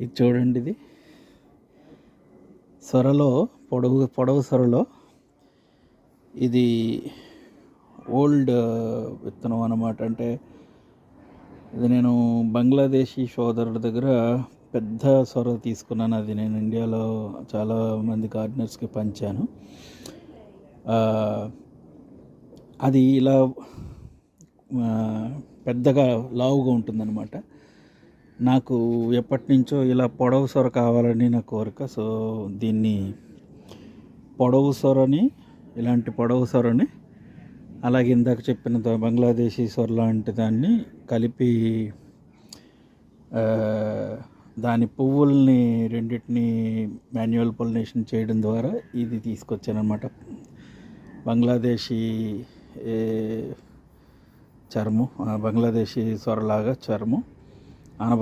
ఇది చూడండి ఇది. సొరలో పొడవు పొడవు సొరలో ఇది ఓల్డ్ విత్తనం అన్నమాట. అంటే ఇది నేను బంగ్లాదేశీ సోదరుడి దగ్గర పెద్ద సొర తీసుకున్నాను. అది నేను ఇండియాలో చాలా మంది గార్డెనర్స్కి పంచాను. అది ఇలా పెద్దగా లావుగా ఉంటుందన్నమాట. నాకు ఎప్పటి నుంచో ఇలా పొడవు సొర కావాలని నా కోరిక. సో దీన్ని పొడవు సొరని ఇలాంటి పొడవు సొరని అలాగే ఇందాక చెప్పిన బంగ్లాదేశీ సొర లాంటి దాన్ని కలిపి దాని పువ్వుల్ని రెండింటిని మాన్యువల్ పొలినేషన్ చేయడం ద్వారా ఇది తీసుకొచ్చానమాట బంగ్లాదేశీ చర్మం బంగ్లాదేశీ సొరలాగా చర్మం ఆనప